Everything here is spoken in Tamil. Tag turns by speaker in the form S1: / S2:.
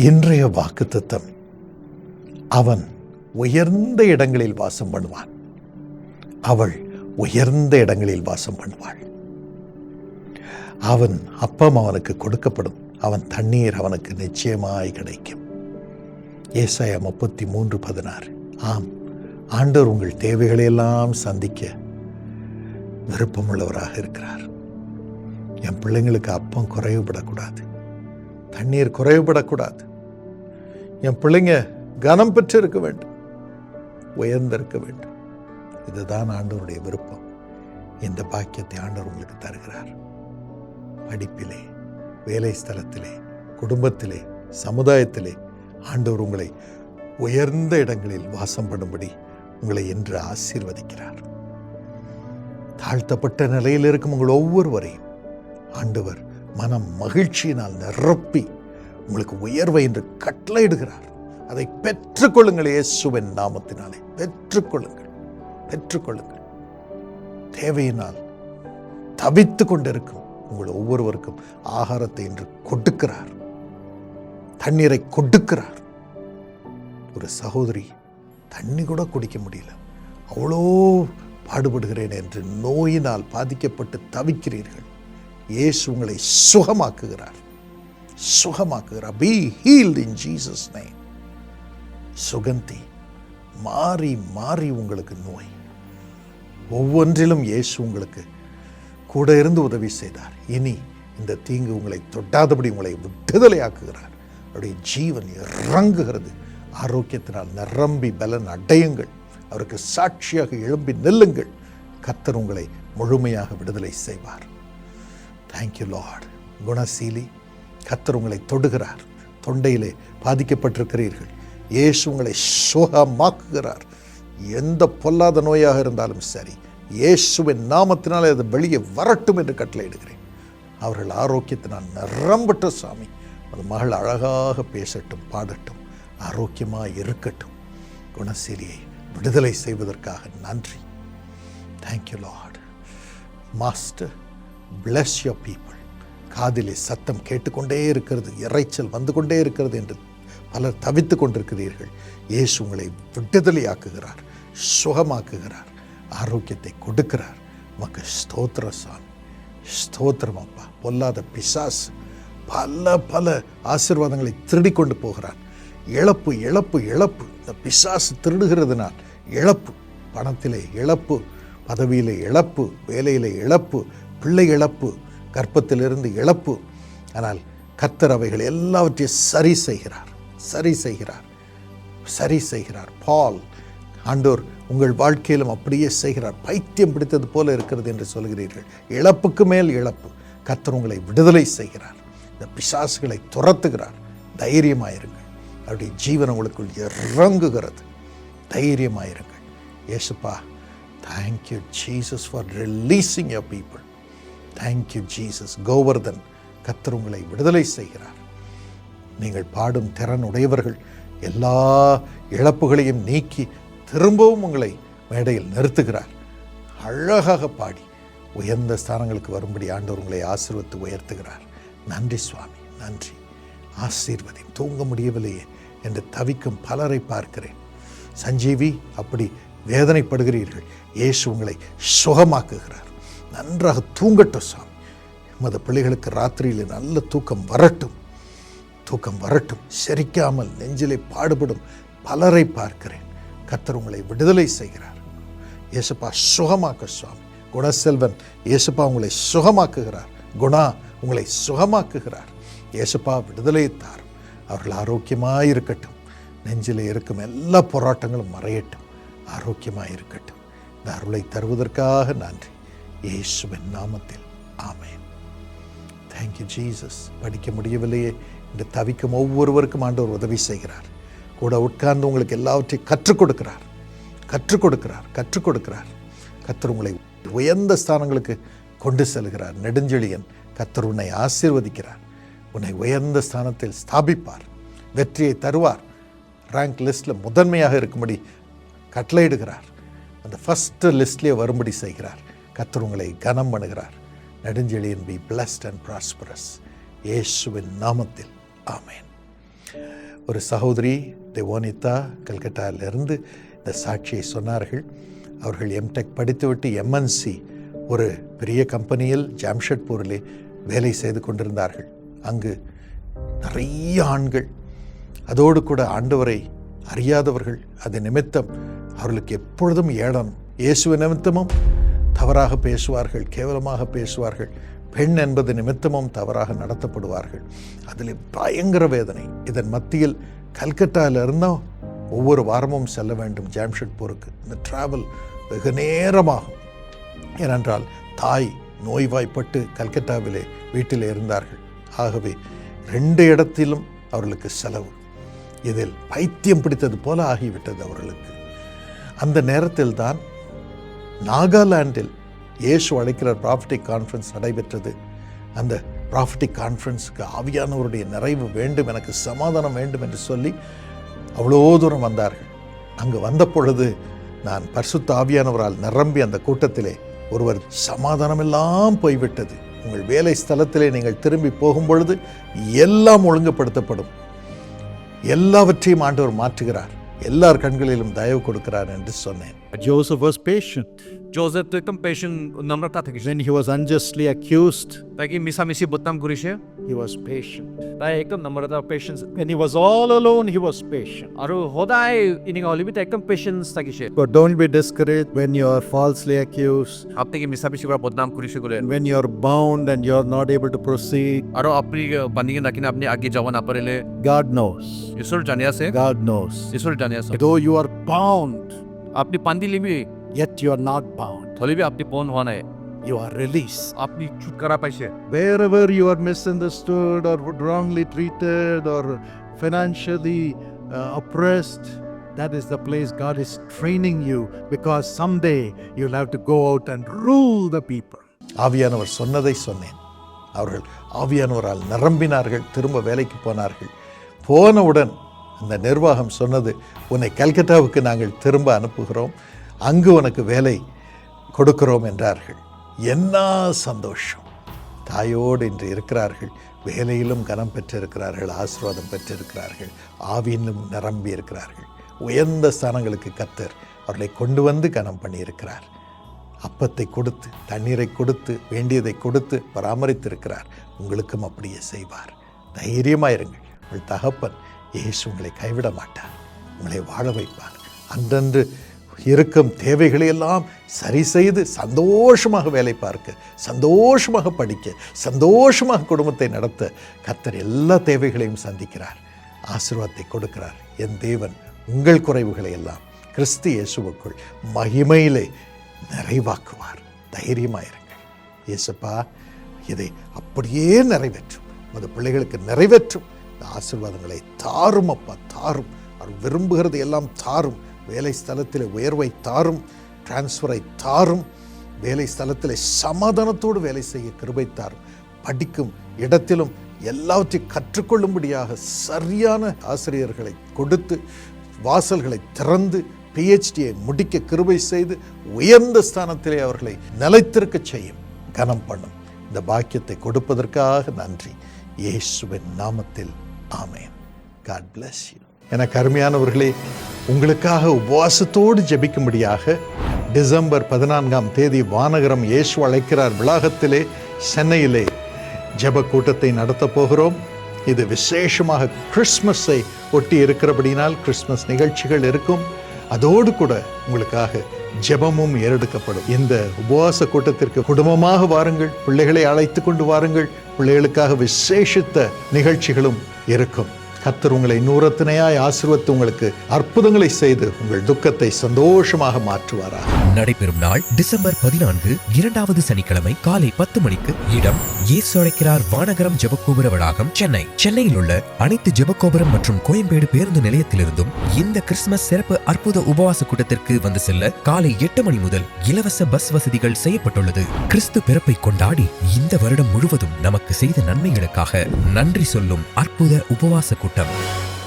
S1: இன்றைய வாக்குத்தத்தம். அவன் உயர்ந்த இடங்களில் வாசம் பண்ணுவான். அவள் உயர்ந்த இடங்களில் வாசம் பண்ணுவாள். அவன் அப்பம் அவனுக்கு கொடுக்கப்படும். அவன் தண்ணீர் அவனுக்கு நிச்சயமாய் கிடைக்கும். ஏசாயா முப்பத்தி மூன்று பதினாறு. ஆம் ஆண்டவர் உங்கள் தேவைகளையெல்லாம் சந்திக்க விருப்பமுள்ளவராக இருக்கிறார். என் பிள்ளைங்களுக்கு அப்பம் குறைவுபடக்கூடாது. தண்ணீர் குறைவுபடக்கூடாது. என் பிள்ளைங்க கனம் பெற்று இருக்க வேண்டும் உயர்ந்திருக்க வேண்டும். இதுதான் ஆண்டவருடைய விருப்பம். இந்த பாக்கியத்தை ஆண்டவர் உங்களுக்கு தருகிறார். படிப்பிலே வேலை ஸ்தலத்திலே குடும்பத்திலே சமுதாயத்திலே ஆண்டவர் உங்களை உயர்ந்த இடங்களில் வாசம் பண்ணும்படி உங்களை என்று ஆசீர்வதிக்கிறார். தாழ்த்தப்பட்ட நிலையில் இருக்கும் உங்கள் ஒவ்வொருவரையும் ஆண்டவர் மனம் மகிழ்ச்சியினால் நிரப்பி உங்களுக்கு உயர்வை என்று கட்டளையிடுகிறார். அதை பெற்றுக்கொள்ளுங்கள் இயேசுவின் நாமத்தினாலே. பெற்றுக்கொள்ளுங்கள். பெற்றுக்கொள்ளுங்கள். தேவையினால் தவித்து கொண்டிருக்கும் உங்கள் ஒவ்வொருவருக்கும் ஆகாரத்தை என்று கொடுக்கிறார். தண்ணீரை கொடுக்கிறார். ஒரு சகோதரி தண்ணி கூட குடிக்க முடியல. அவ்வளோ பாடுபடுகிறேன் என்று நோயினால் பாதிக்கப்பட்டு தவிக்கிறீர்கள். இயேசு உங்களை சுகமாக்குகிறார். சுகமாக்குகிறார் be healed in Jesus name Suganthi மாறி மாறி உங்களுக்கு நோய். ஒவ்வொன்றிலும் இயேசு உங்களுக்கு கூட இருந்து உதவி செய்தார். இனி இந்த தீங்கு உங்களை தொட்டாதபடி உங்களை விடுதலை ஆக்குகிறார் அவருடைய ஜீவன் இறங்குகிறது. ஆரோக்கியத்தினால் நிரம்பி பலன் அடையுங்கள். அவருக்கு சாட்சியாக எழும்பி நெல்லுங்கள். கத்தர் உங்களை முழுமையாக விடுதலை செய்வார். தேங்க்யூ லார்ட் குணசீலி கத்தர் உங்களை தொடுகிறார். தொண்டையிலே பாதிக்கப்பட்டிருக்கிறீர்கள். இயேசு உங்களை சுகமாக்குகிறார். எந்த பொல்லாத நோயாக இருந்தாலும் சரி இயேசுவின் நாமத்தினாலே அது வெளியே வரட்டும் என்று கட்டளையிடுகிறேன் அவர்கள் ஆரோக்கியத்தினால் நிரம்பட்ட சாமி. அது மகள் அழகாக பேசட்டும் பாடட்டும் ஆரோக்கியமாக இருக்கட்டும். குணசீலியை விடுதலை செய்வதற்காக நன்றி. Thank you Lord master bless your people காதிலே சத்தம் கேட்டுக்கொண்டே இருக்கிறது இறைச்சல் வந்து கொண்டே இருக்கிறது என்று பலர் தவித்து கொண்டிருக்கிறீர்கள். இயேசு உங்களை விடுதலையாக்குகிறார் சுகமாக்குகிறார் ஆரோக்கியத்தை கொடுக்கிறார். உமக்கு ஸ்தோத்திர சாமி ஸ்தோத்திரம் அப்பா. பொல்லாத பிசாஸ் பல பல ஆசீர்வாதங்களை திருடி கொண்டு போகிறான் இழப்பு இழப்பு இழப்பு. இந்த பிசாசு திருடுகிறதுனால் இழப்பு பணத்திலே இழப்பு பதவியிலே இழப்பு வேலையிலே இழப்பு பிள்ளை இழப்பு கர்ப்பத்திலிருந்து இழப்பு. ஆனால் கத்தர் அவைகள் எல்லாவற்றையும் சரி செய்கிறார். சரி செய்கிறார். சரி செய்கிறார். பால் ஆண்டோர் உங்கள் வாழ்க்கையிலும் அப்படியே செய்கிறார். பைத்தியம் பிடித்தது போல இருக்கிறது என்று சொல்கிறீர்கள். இழப்புக்கு மேல் இழப்பு. கத்தர் உங்களை விடுதலை செய்கிறார். இந்த பிசாசுகளை துரத்துகிறார். தைரியமாயிருங்கள். அவருடைய ஜீவன் உங்களுக்குள் இறங்குகிறது. தைரியமாயிருங்கள். ஏசுப்பா thank you Jesus for releasing your people thank you Jesus Govardhan கத்தர் உங்களை விடுதலை செய்கிறார். நீங்கள் பாடும் திறன் உடையவர்கள் எல்லா இழப்புகளையும் நீக்கி திரும்பவும் உங்களை மேடையில் நிறுத்துகிறார். அழகாக பாடி உயர்ந்த ஸ்தானங்களுக்கு வரும்படி ஆண்டவர் உங்களை ஆசீர்வத்து உயர்த்துகிறார். நன்றி சுவாமி. நன்றி. ஆசீர்வதி தூங்க முடியவில்லையே என்று தவிக்கும் பலரை பார்க்கிறேன். சஞ்சீவி அப்படி வேதனைப்படுகிறீர்கள். இயேசு உங்களை சுகமாக்குகிறார். நன்றாக தூங்கட்டும் சாமி. எமது பிள்ளைகளுக்கு ராத்திரியில் நல்ல தூக்கம் வரட்டும். தூக்கம் வரட்டும். செரிக்காமல் நெஞ்சிலே பாடுபடும் பலரை பார்க்கிறேன். கத்தர் உங்களை விடுதலை செய்கிறார். இயேசுப்பா சுகமாக்க சுவாமி. குணசெல்வன் இயேசுப்பா உங்களை சுகமாக்குகிறார். குணா உங்களை சுகமாக்குகிறார். இயேசுப்பா விடுதலை தாரும். அவர்கள் ஆரோக்கியமாக இருக்கட்டும் நெஞ்சிலே இருக்கும் எல்லா போராட்டங்களும் மறையட்டும். ஆரோக்கியமாக இருக்கட்டும் இந்த அருளை தருவதற்காக நன்றி. இயேசுவின் நாமத்தில். ஆமேன். தேங்க்யூ ஜீசஸ் படிக்க முடியவில்லையே. என்று தவிக்கும் ஒவ்வொருவருக்கும் ஆண்டவர் உதவி செய்கிறார். கூட உட்கார்ந்து உங்களுக்கு எல்லாவற்றையும் கற்றுக் கொடுக்கிறார். கற்றுக் கொடுக்கிறார். கற்றுக் கொடுக்கிறார். கத்தர் உங்களை உயர்ந்த ஸ்தானங்களுக்கு கொண்டு செல்கிறார். நெடுஞ்செழியன் கத்தர் உன்னை ஆசீர்வதிக்கிறார். உன்னை உயர்ந்த ஸ்தானத்தில் ஸ்தாபிப்பார். வெற்றியை தருவார். ரேங்க் லிஸ்ட்டில் முதன்மையாக இருக்கும்படி கட்டளையிடுகிறார். அந்த ஃபஸ்ட்டு லிஸ்ட்லேயே வரும்படி செய்கிறார். கத்தர் உங்களை கனம் பண்ணுகிறார். Nedunchezhiyan be blessed and prosperous இயேசுவின் நாமத்தில் ஆமேன். ஒரு சகோதரி தேவோனிதா கல்கட்டாவிலிருந்து இந்த சாட்சியை சொன்னார்கள். அவர்கள் எம்டெக் படித்துவிட்டு எம்என்சி ஒரு பெரிய கம்பெனியில் ஜாம்ஷெட்பூரிலே வேலை செய்து கொண்டிருந்தார்கள். அங்கு நிறைய ஆண்கள். அதோடு கூட ஆண்டவரை அறியாதவர்கள். அது நிமித்தம் அவர்களுக்கு எப்பொழுதும் ஏளனம். இயேசுவ நிமித்தமும் தவறாக பேசுவார்கள் கேவலமாக பேசுவார்கள். பெண் என்பது நிமித்தமும் தவறாக நடத்தப்படுவார்கள். அதில் பயங்கர வேதனை. இதன் மத்தியில் கல்கட்டாவில் ஒவ்வொரு வாரமும் செல்ல வேண்டும் ஜாம்ஷெட்பூருக்கு. இந்த டிராவல் வெகு நேரமாகும். ஏனென்றால் தாய் நோய்வாய்ப்பட்டு கல்கட்டாவிலே வீட்டில் இருந்தார்கள். ஆகவே ரெண்டு இடத்திலும் அவர்களுக்கு செலவு. இதில் பைத்தியம் பிடித்தது போல ஆகிவிட்டது அவர்களுக்கு. அந்த நேரத்தில் தான் நாகாலாண்டில் இயேசு அழைக்கிற ப்ராஃபிட்டிக் கான்ஃபரன்ஸ் நடைபெற்றது. அந்த ப்ராஃபிட்டிக் கான்ஃபரன்ஸுக்கு ஆவியானவருடைய நிறைவு வேண்டும் எனக்கு சமாதானம் வேண்டும் என்று சொல்லி அவ்வளோ தூரம் வந்தார்கள். அங்கு வந்த பொழுது நான் பரிசுத்த ஆவியானவரால் நிரம்பி அந்த கூட்டத்திலே ஒருவர் சமாதானமெல்லாம் போய்விட்டது. உங்கள் வேலை ஸ்தலத்திலே நீங்கள் திரும்பி போகும் பொழுது எல்லாம் ஒழுங்குபடுத்தப்படும். எல்லாவற்றையும் ஆண்டவர் மாற்றுகிறார். எல்லார் கண்களிலும் தயவு கொடுக்கிறார் என்று சொன்னேன்.
S2: Joseph was patient.
S3: Joseph তো একদম patient নম্রতা থেকে
S2: When he was unjustly accused,
S3: তাকে মিশামিশি বদনাম করেছে
S2: he was patient.
S3: তাই একদম নম্রতা patience.
S2: When he was all alone, he was patient.
S3: আৰু সদায় ইনিং অলিবিত একদম patience থাকিছে
S2: But don't be discouraged when you are falsely accused,
S3: আপনাকে মিশামিশি পৰা বদনাম কৰিছে গলে
S2: gule. when you are bound and you are not able to proceed.
S3: আৰু আপুনি বান্ধিকে নাকিনে apni agi jawan aparele.
S2: God knows.
S3: ঈশ্বৰ জানি se.
S2: God knows.
S3: ঈশ্বৰ জানি se.
S2: Though you are bound,
S3: আপুনি বান্ধি লিবি
S2: yet you are not bound.
S3: হ'লেবি আপুনি বন্ধ হোৱা নাই
S2: You are released.
S3: আপুনি ছুটকাৰা পাইছে
S2: Wherever you are misunderstood or wrongly treated or financially uh, oppressed, that is the place God is training you because someday you'll have to go out and rule the people.
S1: ஆவியானவர் சொன்னதை சொன்னேன் அவர்கள் ஆவியானவரால் நிரம்பினார்கள் திரும்ப வேலைக்கு போனார்கள் போனவுடன் அந்த நிர்வாகம் சொன்னது உன்னை கல்கத்தாவுக்கு நாங்கள் திரும்ப அனுப்புகிறோம். அங்கு உனக்கு வேலை கொடுக்கிறோம் என்றார்கள். என்ன சந்தோஷம். தாயோடு இன்று இருக்கிறார்கள். வேலையிலும் கனம் பெற்றிருக்கிறார்கள். ஆசீர்வாதம் பெற்றிருக்கிறார்கள். ஆவியிலும் நிரம்பி இருக்கிறார்கள். உயர்ந்த ஸ்தானங்களுக்கு கத்தர் அவர்களை கொண்டு வந்து கனம் பண்ணியிருக்கிறார். அப்பத்தை கொடுத்து தண்ணீரை கொடுத்து வேண்டியதை கொடுத்து பராமரித்திருக்கிறார். உங்களுக்கும் அப்படியே செய்வார். தைரியமாயிருங்கள். உங்கள் தகப்பன் இயேசு உங்களை கைவிட மாட்டார். உங்களை வாழ வைப்பார். அன்றன்று இருக்கும் தேவைகளை எல்லாம் சரி செய்து சந்தோஷமாக வேலை பார்க்க சந்தோஷமாக படிக்க சந்தோஷமாக குடும்பத்தை நடத்த கர்த்தர் எல்லா தேவைகளையும் சந்திக்கிறார். ஆசீர்வாதத்தை கொடுக்கிறார். என் தேவன் உங்கள் குறைவுகளை எல்லாம் கிறிஸ்து இயேசுவுக்குள் மகிமையிலே நிறைவாக்குவார். தைரியமாயிருங்கள் இயேசுப்பா இதை அப்படியே நிறைவேற்றும். உமது பிள்ளைகளுக்கு நிறைவேற்றும். இந்த ஆசீர்வாதங்களை தாரும் அப்பா தாரும். அவர் விரும்புகிறது எல்லாம் தாரும். வேலை ஸ்தலத்தில் உயர்வை தாரும் டிரான்ஸ்ஃபரை தாரும். வேலை ஸ்தலத்தில் சமாதானத்தோடு வேலை செய்ய கிருபை தாரும். படிக்கும் இடத்திலும் எல்லாவற்றையும் கற்றுக்கொள்ளும்படியாக சரியான ஆசிரியர்களை கொடுத்து வாசல்களை திறந்து பிஹெச்டியை முடிக்க கிருபை செய்து உயர்ந்த ஸ்தானத்திலே அவர்களை நிலைத்திருக்க செய்யும். கனம் பண்ணும். இந்த பாக்கியத்தை கொடுப்பதற்காக நன்றி. இயேசுவின் நாமத்தில் ஆமேன். காட் பிளஸ் யூ எனக்கு அருமையானவர்களே உங்களுக்காக உபவாசத்தோடு ஜெபிக்கும்படியாக டிசம்பர் பதினான்காம் தேதி வானகரம் இயேசு அழைக்கிறார் வளாகத்திலே சென்னையிலே ஜப கூட்டத்தை நடத்தப் போகிறோம். இது விசேஷமாக கிறிஸ்மஸை ஒட்டி இருக்கிறபடினால் கிறிஸ்மஸ் நிகழ்ச்சிகள் இருக்கும். அதோடு கூட உங்களுக்காக ஜெபமும் ஏறெடுக்கப்படும். இந்த உபவாச கூட்டத்திற்கு குடும்பமாக வாருங்கள். பிள்ளைகளை அழைத்து கொண்டு வாருங்கள். பிள்ளைகளுக்காக விசேஷித்த நிகழ்ச்சிகளும் இருக்கும். கத்தர் உங்களை நூறத்தினையாய் ஆசிர்வத்து உங்களுக்கு அற்புதங்களை செய்து உங்கள் துக்கத்தை சந்தோஷமாக மாற்றுவாரா.
S4: நடைபெறும் நாள் டிசம்பர் பதினான்கு இரண்டாவது சனிக்கிழமை காலை பத்து மணிக்கு இடம் இயேசு அழைக்கிறார் வானகரம் ஜெபக்கோபுர வளாகம் சென்னை. சென்னையில் உள்ள அனைத்து ஜெபக்கோபுரம் மற்றும் கோயம்பேடு பேருந்து நிலையத்திலிருந்தும் இந்த கிறிஸ்துமஸ் சிறப்பு அற்புத உபவாச கூட்டத்திற்கு வந்து செல்ல காலை எட்டு மணி முதல் இலவச பஸ் வசதிகள் செய்யப்பட்டுள்ளது. கிறிஸ்து பிறப்பை கொண்டாடி இந்த வருடம் முழுவதும் நமக்கு செய்த நன்மைகளுக்காக நன்றி சொல்லும் அற்புத உபவாச கூட்டம்